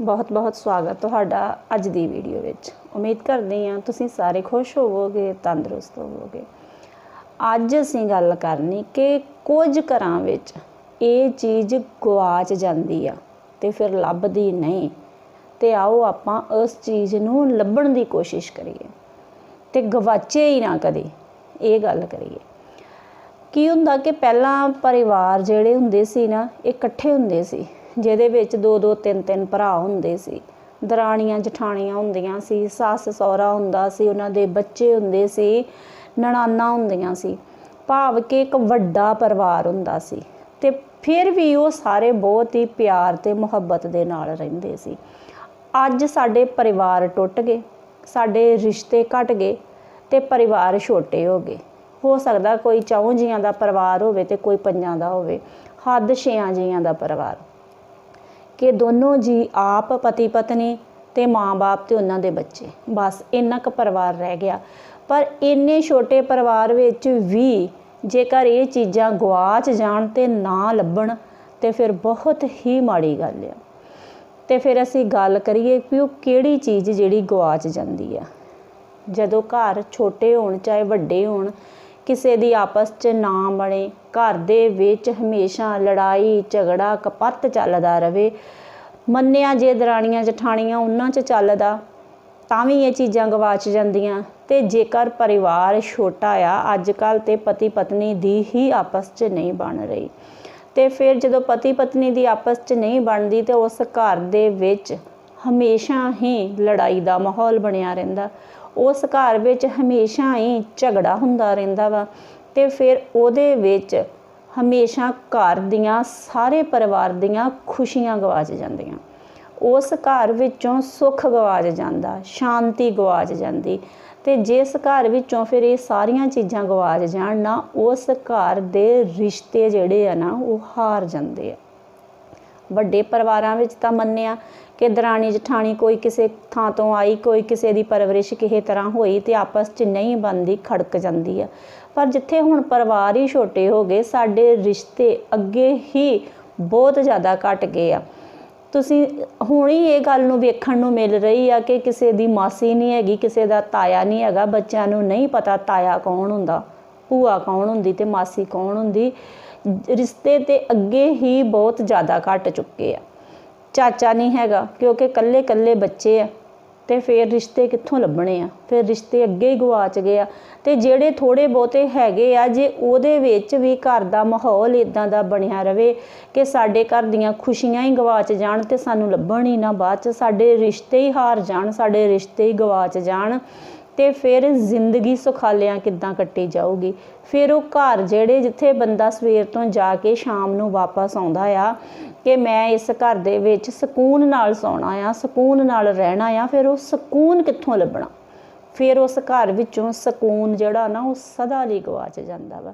ਬਹੁਤ-ਬਹੁਤ ਸਵਾਗਤ ਤੁਹਾਡਾ ਅੱਜ ਦੀ ਵੀਡੀਓ ਵਿੱਚ। ਉਮੀਦ ਕਰਦੇ ਹਾਂ ਤੁਸੀਂ ਸਾਰੇ ਖੁਸ਼ ਹੋਵੋਗੇ, ਤੰਦਰੁਸਤ ਹੋਵੋਗੇ। ਅੱਜ ਅਸੀਂ ਗੱਲ ਕਰਨੀ ਕਿ ਕੁਝ ਘਰਾਂ ਵਿੱਚ ਇਹ ਚੀਜ਼ ਗਵਾਚ ਜਾਂਦੀ ਆ ਤੇ ਫਿਰ ਲੱਭਦੀ ਨਹੀਂ। ਤੇ ਆਓ ਆਪਾਂ ਉਸ ਚੀਜ਼ ਨੂੰ ਲੱਭਣ ਦੀ ਕੋਸ਼ਿਸ਼ ਕਰੀਏ ਤੇ ਗਵਾਚੇ ਹੀ ਨਾ ਕਦੇ ਇਹ ਗੱਲ ਕਰੀਏ। ਕੀ ਹੁੰਦਾ ਕਿ ਪਹਿਲਾਂ ਪਰਿਵਾਰ ਜਿਹੜੇ ਹੁੰਦੇ ਸੀ ਨਾ, ਇਹ ਇਕੱਠੇ ਹੁੰਦੇ ਸੀ। ਜਿਹਦੇ ਵਿੱਚ ਦੋ ਦੋ ਤਿੰਨ ਤਿੰਨ ਭਰਾ ਹੁੰਦੇ ਸੀ। ਦਰਾਣੀਆਂ ਜਠਾਣੀਆਂ ਹੁੰਦੀਆਂ ਸੀ, ਸੱਸ ਸਹੁਰਾ ਹੁੰਦਾ ਸੀ, ਉਹਨਾਂ ਦੇ ਬੱਚੇ ਹੁੰਦੇ ਸੀ, ਨਣਾਨਾ ਹੁੰਦੀਆਂ ਸੀ। ਭਾਵ ਕਿ ਇੱਕ ਵੱਡਾ ਪਰਿਵਾਰ ਹੁੰਦਾ ਸੀ ਤੇ ਫਿਰ ਵੀ ਉਹ ਸਾਰੇ ਬਹੁਤ ਹੀ ਪਿਆਰ ਤੇ ਮੁਹੱਬਤ ਦੇ ਨਾਲ ਰਹਿੰਦੇ ਸੀ। ਅੱਜ ਸਾਡੇ ਪਰਿਵਾਰ ਟੁੱਟ ਗਏ, ਸਾਡੇ ਰਿਸ਼ਤੇ ਘਟ ਗਏ ਤੇ ਪਰਿਵਾਰ ਛੋਟੇ ਹੋ ਗਏ। ਹੋ ਸਕਦਾ ਕੋਈ ਚੌਂ ਜੀਆਂ ਦਾ ਪਰਿਵਾਰ ਹੋਵੇ ਤੇ ਕੋਈ ਪੰਜਾਂ ਦਾ ਹੋਵੇ, ਹੱਦ ਛੇਆਂ ਜੀਆਂ ਦਾ ਪਰਿਵਾਰ। ਕਿ ਦੋਨੋਂ ਜੀ ਆਪ ਪਤੀ ਪਤਨੀ ਤੇ ਮਾਂ-ਬਾਪ ਤੇ ਉਹਨਾਂ ਦੇ ਬੱਚੇ। ਬਸ ਇੰਨਾ ਕੁ ਪਰਿਵਾਰ ਰਹਿ ਗਿਆ। ਪਰ ਇੰਨੇ ਛੋਟੇ ਪਰਿਵਾਰ ਵਿੱਚ ਵੀ ਜੇਕਰ ਇਹ ਚੀਜ਼ਾਂ ਗਵਾਚ ਜਾਣ ਤੇ ਨਾ ਲੱਭਣ, ਤੇ ਫਿਰ ਬਹੁਤ ਹੀ ਮਾੜੀ ਗੱਲ ਆ। ਤੇ ਫਿਰ ਅਸੀਂ ਗੱਲ ਕਰੀਏ ਕਿ ਉਹ ਕਿਹੜੀ ਚੀਜ਼ ਜਿਹੜੀ ਗਵਾਚ ਜਾਂਦੀ ਆ। ਜਦੋਂ ਘਰ ਛੋਟੇ ਹੋਣ, ਚਾਹੇ ਵੱਡੇ ਹੋਣ ਕਿਸੇ ਦੀ ਆਪਸ 'ਚ ਨਾ ਬਣੇ, ਘਰ ਦੇ ਵਿੱਚ ਹਮੇਸ਼ਾ ਲੜਾਈ, ਝਗੜਾ ਕਪੱਤ ਚੱਲਦਾ ਰਵੇ ਮੰਨਿਆ ਜੇ ਦਰਾਣੀਆਂ ਜਠਾਣੀਆਂ ਉਹਨਾਂ 'ਚ ਚੱਲਦਾ, ਤਾਂ ਵੀ ਇਹ ਚੀਜ਼ਾਂ ਗਵਾਚ ਜਾਂਦੀਆਂ। ਤੇ ਜੇਕਰ ਪਰਿਵਾਰ ਛੋਟਾ ਆ ਅੱਜ ਕੱਲ ਤੇ ਪਤੀ ਪਤਨੀ ਦੀ ਹੀ ਆਪਸ 'ਚ ਨਹੀਂ ਬਣ ਰਹੀ। ਤੇ ਫਿਰ ਜਦੋਂ ਪਤੀ ਪਤਨੀ ਦੀ ਆਪਸ 'ਚ ਨਹੀਂ ਬਣਦੀ, ਤੇ ਉਸ ਘਰ ਦੇ ਵਿੱਚ ਹਮੇਸ਼ਾ ਹੀ ਲੜਾਈ ਦਾ ਮਾਹੌਲ ਬਣਿਆ ਰਹਿੰਦਾ। ਉਸ ਘਰ ਵਿੱਚ ਹਮੇਸ਼ਾ ਹੀ ਝਗੜਾ ਹੁੰਦਾ ਰਹਿੰਦਾ ਵਾ ਤੇ ਫਿਰ ਉਹਦੇ ਵਿੱਚ ਹਮੇਸ਼ਾ ਘਰ ਦੀਆਂ ਸਾਰੇ ਪਰਿਵਾਰ ਦੀਆਂ ਖੁਸ਼ੀਆਂ ਗਵਾਚ ਜਾਂਦੀਆਂ। ਉਸ ਘਰ ਵਿੱਚੋਂ ਸੁੱਖ ਗਵਾਚ ਜਾਂਦਾ, ਸ਼ਾਂਤੀ ਗਵਾਚ ਜਾਂਦੀ ਤੇ ਜਿਸ ਘਰ ਵਿੱਚੋਂ ਫਿਰ ਇਹ ਸਾਰੀਆਂ ਚੀਜ਼ਾਂ ਗਵਾਚ ਜਾਣ ਨਾ, ਉਸ ਘਰ ਦੇ ਰਿਸ਼ਤੇ ਜਿਹੜੇ ਆ ਨਾ, ਉਹ ਹਾਰ ਜਾਂਦੇ ਆ। ਵੱਡੇ ਪਰਿਵਾਰਾਂ ਵਿੱਚ ਤਾਂ ਮੰਨਿਆ ਕਿ ਦਰਾਣੀ ਜਠਾਣੀ ਕੋਈ ਕਿਸੇ ਥਾਂ ਤੋਂ ਆਈ, ਕੋਈ ਕਿਸੇ ਦੀ ਪਰਵਰਿਸ਼ ਕਿਸੇ ਤਰ੍ਹਾਂ ਹੋਈ ਤੇ ਆਪਸ 'ਚ ਨਹੀਂ ਬਣਦੀ, ਖੜਕ ਜਾਂਦੀ ਆ। ਪਰ ਜਿੱਥੇ ਹੁਣ ਪਰਿਵਾਰ ਹੀ ਛੋਟੇ ਹੋ ਗਏ, ਸਾਡੇ ਰਿਸ਼ਤੇ ਅੱਗੇ ਹੀ ਬਹੁਤ ਜ਼ਿਆਦਾ ਘਟ ਗਏ ਆ। ਤੁਸੀਂ, ਹੁਣ ਹੀ ਇਹ ਗੱਲ ਨੂੰ ਵੇਖਣ ਨੂੰ ਮਿਲ ਰਹੀ ਆ ਕਿ ਕਿਸੇ ਦੀ ਮਾਸੀ ਨਹੀਂ ਹੈਗੀ, ਕਿਸੇ ਦਾ ਤਾਇਆ ਨਹੀਂ ਹੈਗਾ, ਬੱਚਿਆਂ ਨੂੰ ਨਹੀਂ ਪਤਾ ਤਾਇਆ ਕੌਣ ਹੁੰਦਾ, ਭੂਆ ਕੌਣ ਹੁੰਦੀ ਤੇ ਮਾਸੀ ਕੌਣ ਹੁੰਦੀ। ਰਿਸ਼ਤੇ ਤੇ ਅੱਗੇ ਹੀ ਬਹੁਤ ਜ਼ਿਆਦਾ ਘਟ ਚੁੱਕੇ ਆ। ਚਾਚਾ ਨਹੀਂ ਹੈਗਾ, ਕਿਉਂਕਿ ਕੱਲੇ ਕੱਲੇ ਬੱਚੇ ਆ ਤੇ ਫਿਰ ਰਿਸ਼ਤੇ ਕਿੱਥੋਂ ਲੱਭਣੇ ਆ? ਫਿਰ ਰਿਸ਼ਤੇ ਅੱਗੇ ਹੀ ਗਵਾਚ ਗਏ ਆ ਤੇ ਜਿਹੜੇ ਥੋੜੇ ਬਹੁਤੇ ਹੈਗੇ ਆ, ਜੇ ਉਹਦੇ ਵਿੱਚ ਵੀ ਘਰ ਦਾ ਮਾਹੌਲ ਇਦਾਂ ਦਾ ਬਣਿਆ ਰਵੇ ਕਿ ਸਾਡੇ ਘਰ ਦੀਆਂ ਖੁਸ਼ੀਆਂ ਹੀ ਗਵਾਚ ਜਾਣ ਤੇ ਸਾਨੂੰ ਲੱਭਣ ਹੀ ਨਾ ਬਾਅਦ ਚ, ਸਾਡੇ ਰਿਸ਼ਤੇ ਹੀ ਹਾਰ ਜਾਣ, ਸਾਡੇ ਰਿਸ਼ਤੇ ਹੀ ਗਵਾਚ ਜਾਣ ਤੇ ਫਿਰ ਜ਼ਿੰਦਗੀ ਸੁਖਾਲਿਆਂ ਕਿੱਦਾਂ ਕੱਟੀ ਜਾਊਗੀ? ਫਿਰ ਉਹ ਘਰ ਜਿਹੜੇ ਜਿੱਥੇ ਬੰਦਾ ਸਵੇਰ ਤੋਂ ਜਾ ਕੇ ਸ਼ਾਮ ਨੂੰ ਵਾਪਸ ਆਉਂਦਾ ਆ, ਕਿ ਮੈਂ ਇਸ ਘਰ ਦੇ ਵਿੱਚ ਸਕੂਨ ਨਾਲ ਸੌਣਾ ਆ, ਸਕੂਨ ਨਾਲ ਰਹਿਣਾ ਆ, ਫਿਰ ਉਹ ਸਕੂਨ ਕਿੱਥੋਂ ਲੱਭਣਾ? ਫਿਰ ਉਸ ਘਰ ਵਿੱਚੋਂ ਸਕੂਨ ਜਿਹੜਾ ਨਾ ਉਹ ਸਦਾ ਲਈ ਗਵਾਚ ਜਾਂਦਾ ਵਾ।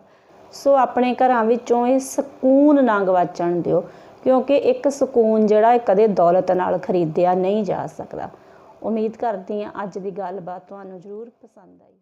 ਸੋ ਆਪਣੇ ਘਰਾਂ ਵਿੱਚੋਂ ਇਹ ਸਕੂਨ ਨਾ ਗਵਾਚਣ ਦਿਓ, ਕਿਉਂਕਿ ਇੱਕ ਸਕੂਨ ਜਿਹੜਾ ਇਹ ਕਦੇ ਦੌਲਤ ਨਾਲ ਖਰੀਦਿਆ ਨਹੀਂ ਜਾ ਸਕਦਾ। ਉਮੀਦ ਕਰਦੀ ਹਾਂ ਅੱਜ ਦੀ ਗੱਲਬਾਤ ਤੁਹਾਨੂੰ ਜ਼ਰੂਰ ਪਸੰਦ ਆਈ